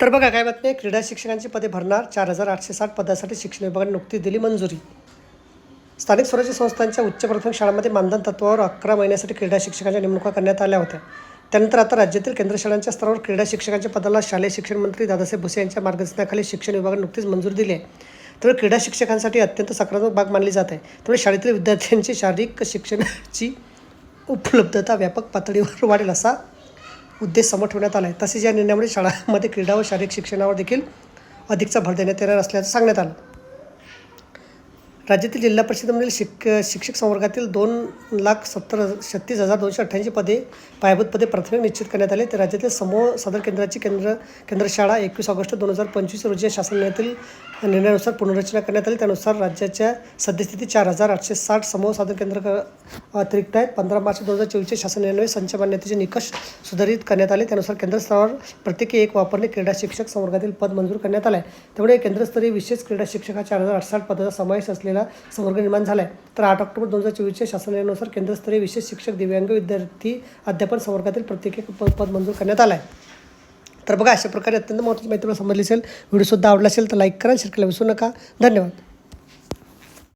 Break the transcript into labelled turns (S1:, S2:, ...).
S1: तर बघा काय बातमी क्रीडा शिक्षकांची पदे भरणार चार हजार आठशे साठ पदासाठी शिक्षण विभागाने नुकतीच दिली मंजुरी. स्थानिक स्वराज्य संस्थांच्या उच्च प्राथमिक शाळांमध्ये मानधन तत्वावर अकरा महिन्यासाठी क्रीडा शिक्षकांच्या नेमणुका करण्यात आल्या होत्या. त्यानंतर आता राज्यातील केंद्र शाळांच्या स्तरावर क्रीडा शिक्षकांच्या पदाला शालेय शिक्षण मंत्री दादासाहेब भुसे यांच्या मार्गदर्शनाखाली शिक्षण विभागाने नुकतीच मंजुरी दिली आहे. त्यामुळे क्रीडा शिक्षकांसाठी अत्यंत सकारात्मक बाब मानली जात आहे. त्यामुळे शाळेतील विद्यार्थ्यांची शारीरिक शिक्षणाची उपलब्धता व्यापक पातळीवर वाढेल असा उद्देश समोर ठेवण्यात आला आहे तसेच या निर्णयामुळे शाळांमध्ये क्रीडा व शारीरिक शिक्षणावर देखील अधिकचा भर देण्यात येणार असल्याचं सांगण्यात आलं. राज्यातील जिल्हा परिषदेमधील शिक शिक्षक संवर्गातील दोन लाख सत्तर छत्तीस हजार दोनशे अठ्ठ्याऐंशी पदे पायाभूत पदे प्राथमिक निश्चित करण्यात आले. तर राज्यातील समूह सदर केंद्राची केंद्र केंद्रशाळा एकवीस ऑगस्ट दोन हजार पंचवीस रोजी शासनातील निर्णयानुसार पुनर्रचना करण्यात आली. त्यानुसार राज्याच्या सद्यस्थिती चार हजार आठशे साठ समूह सादर केंद्र क- अतिरिक्त आहेत. पंधरा मार्च दोन हजार चोवीसच्या शासन निर्णय संच मान्यतेचे निकष सुधारित करण्यात आले. त्यानुसार केंद्रस्तरावर प्रत्येकी एक वापरणे क्रीडा शिक्षक संवर्गातील पद मंजूर करण्यात आलं. आहे त्यामुळे केंद्रस्तरीय विशेष क्रीडा शिक्षक हा चार हजार आठ साठ पदाचा समावेश असलेला संवर्ग निर्माण झाला आहे तर आठ ऑक्टोबर दोन हजार चोवीसच्या शासनानुसार केंद्रस्तरीय विशेष शिक्षक दिव्यांग विद्यार्थी अध्यापन संवर्गातील प्रत्येक पद मंजूर करण्यात आलं आहे तर बघा अशा प्रकारे अत्यंत महत्त्वाची माहिती तुम्हाला समजली असेल. व्हिडिओसुद्धा आवडला असेल तर लाईक करा शेअर करायला विसरू नका. धन्यवाद.